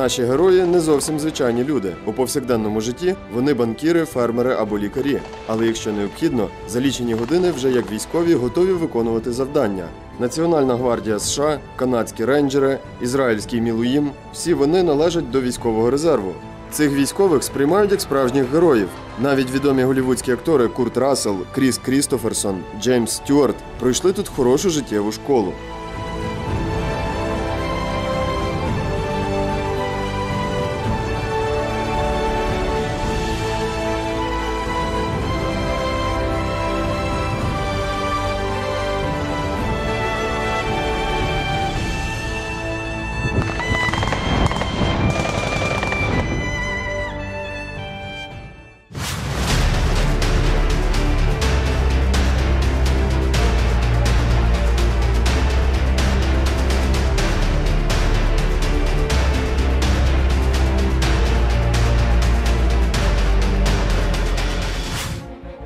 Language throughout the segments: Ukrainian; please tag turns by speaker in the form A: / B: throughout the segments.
A: Наші герої не зовсім звичайні люди. У повсякденному житті вони банкіри, фермери або лікарі. Але якщо необхідно, за лічені години вже як військові готові виконувати завдання. Національна гвардія США, канадські рейнджери, ізраїльський Мілуїм всі вони належать до військового резерву. Цих військових сприймають як справжніх героїв. Навіть відомі голівудські актори Курт Рассел, Кріс Крістоферсон, Джеймс Стюарт пройшли тут хорошу життєву школу.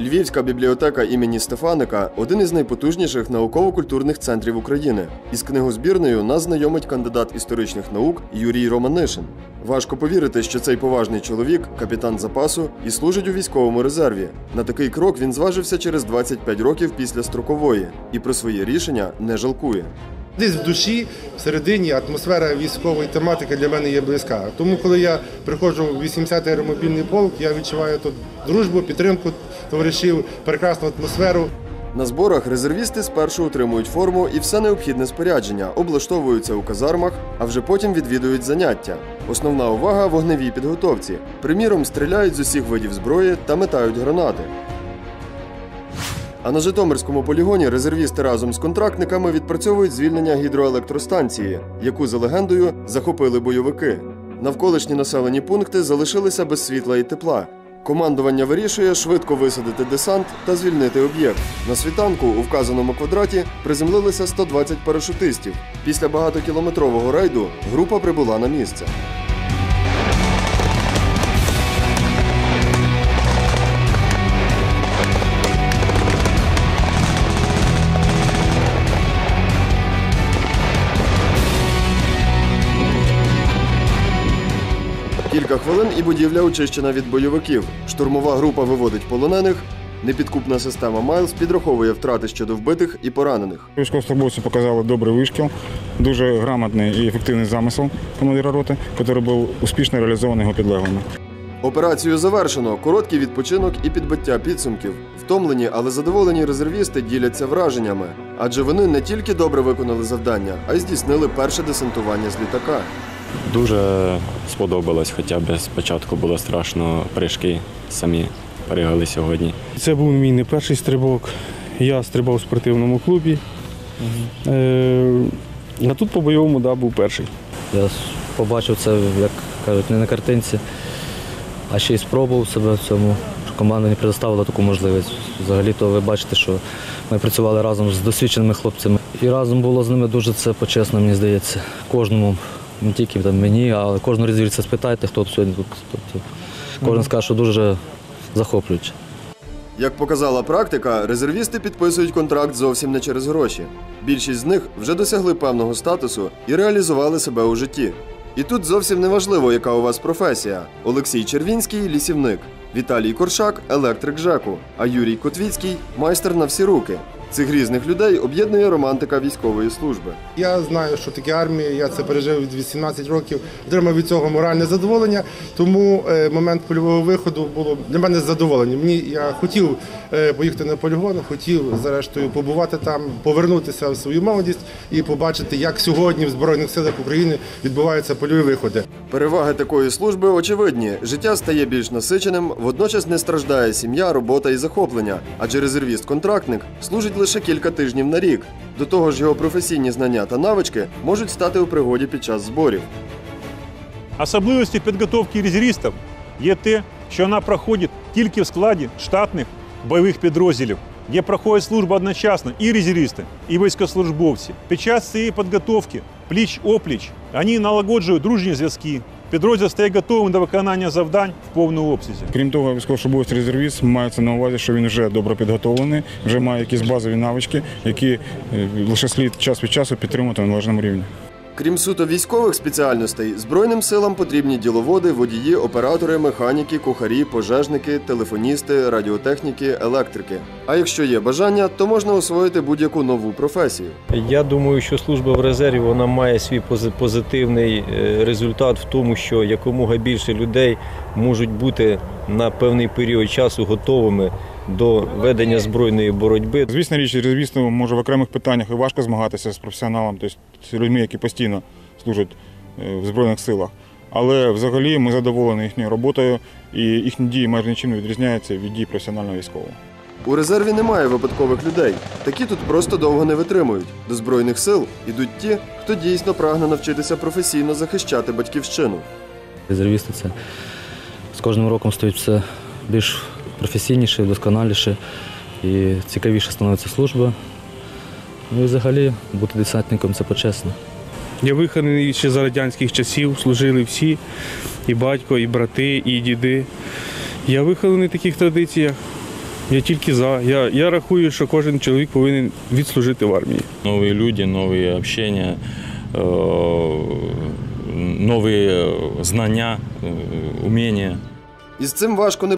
A: Львівська бібліотека імені Стефаника один із найпотужніших науково-культурних центрів України. Із книгозбірнею нас знайомить кандидат історичних наук Юрій Романишин. Важко повірити, що цей поважний чоловік, капітан запасу, і служить у військовому резерві. На такий крок він зважився через 25 років після строкової і про свої рішення не жалкує.
B: Десь в душі, всередині атмосфера військової тематики для мене є близька. Тому, коли я приходжу в 80-й аеромобільний полк, я відчуваю тут дружбу, підтримку товаришів, прекрасну атмосферу.
A: На зборах резервісти спершу отримують форму і все необхідне спорядження, облаштовуються у казармах, а вже потім відвідують заняття. Основна увага вогневій підготовці. Приміром, стріляють з усіх видів зброї та метають гранати. А на Житомирському полігоні резервісти разом з контрактниками відпрацьовують звільнення гідроелектростанції, яку за легендою захопили бойовики. Навколишні населені пункти залишилися без світла і тепла. Командування вирішує швидко висадити десант та звільнити об'єкт. На світанку у вказаному квадраті приземлилися 120 парашутистів. Після багатокілометрового рейду група прибула на місце. Кілька хвилин і будівля очищена від бойовиків. Штурмова група виводить полонених. Непідкупна система Майлз підраховує втрати щодо вбитих і поранених.
C: Військовослужбовці показали добрий вишкіл, дуже грамотний і ефективний замисел командира роти, який був успішно реалізований його підлеглими.
A: Операцію завершено. Короткий відпочинок і підбиття підсумків. Втомлені, але задоволені резервісти діляться враженнями, адже вони не тільки добре виконали завдання, а й здійснили перше десантування з літака.
D: Дуже сподобалось, хоча б спочатку було страшно, прыжки самі пригали сьогодні.
E: Це був мій не перший стрибок. Я стрибав у спортивному клубі. Е, а тут по-бойовому да, був перший.
F: Я побачив це, як кажуть, не на картинці, а ще й спробував себе в цьому. Команда мені предоставила таку можливість. Взагалі-то ви бачите, що ми працювали разом з досвідченими хлопцями. І разом було з ними дуже це почесно, мені здається. Кожному, не тільки там, мені, але кожному резервісту спитайте, хто сьогодні тут. Тобто, кожен скаже, що дуже захоплююче.
A: Як показала практика, резервісти підписують контракт зовсім не через гроші. Більшість з них вже досягли певного статусу і реалізували себе у житті. І тут зовсім не важливо, яка у вас професія. Олексій Червінський лісівник, Віталій Коршак електрик ЖЕКу, а Юрій Котвіцький майстер на всі руки. Цих різних людей об'єднує романтика військової служби.
B: Я знаю, що таке армія, я це пережив від 18 років, отримав від цього моральне задоволення. Тому е, момент польового виходу було для мене задоволення. Мені я хотів е, поїхати на полігон, хотів зрештою побувати там, повернутися в свою молодість і побачити, як сьогодні в Збройних силах України відбуваються польові виходи.
A: Переваги такої служби очевидні. Життя стає більш насиченим, водночас не страждає сім'я, робота і захоплення, адже резервіст-контрактник служить лише кілька тижнів на рік. До того ж, його професійні знання та навички можуть стати у пригоді під час зборів.
G: Особливості підготовки резервістів є те, що вона проходить тільки в складі штатних бойових підрозділів, де проходять службу одночасно і резервісти, і військовослужбовці. Під час цієї підготовки пліч-опліч вони налагоджують дружні зв'язки. Підрозділ стає готовим до виконання завдань в повному обсязі.
C: Крім того, військовослужбовець резервіст мається на увазі, що він вже добре підготовлений, вже має якісь базові навички, які е, лише слід час від часу підтримувати на належному рівні.
A: Крім суто військових спеціальностей, Збройним силам потрібні діловоди, водії, оператори, механіки, кухарі, пожежники, телефоністи, радіотехніки, електрики. А якщо є бажання, то можна освоїти будь-яку нову професію.
H: Я думаю, що служба в резерві вона має свій пози- позитивний е, результат в тому, що якомога більше людей можуть бути на певний період часу готовими до ведення збройної боротьби.
C: Звісно, річ, звісно, може в окремих питаннях і важко змагатися з професіоналом, тобто з людьми, які постійно служать е, в Збройних силах. Але взагалі ми задоволені їхньою роботою, і їхні дії майже нічим не відрізняються від дій професіонального військового.
A: У резерві немає випадкових людей. Такі тут просто довго не витримують. До збройних сил ідуть ті, хто дійсно прагне навчитися професійно захищати батьківщину.
F: Резервісти це з кожним роком стають все більш професійніше, вдосконаліше і цікавіше становиться служба. Ну і взагалі бути десантником це почесно.
E: Я вихований ще за радянських часів, служили всі, і батько, і брати, і діди. Я вихований в таких традиціях. Я тільки за. Я, я рахую, що кожен чоловік повинен відслужити в армії.
I: новые люди, новые общения, э, новые знания, э, умения.
A: І з цим важко не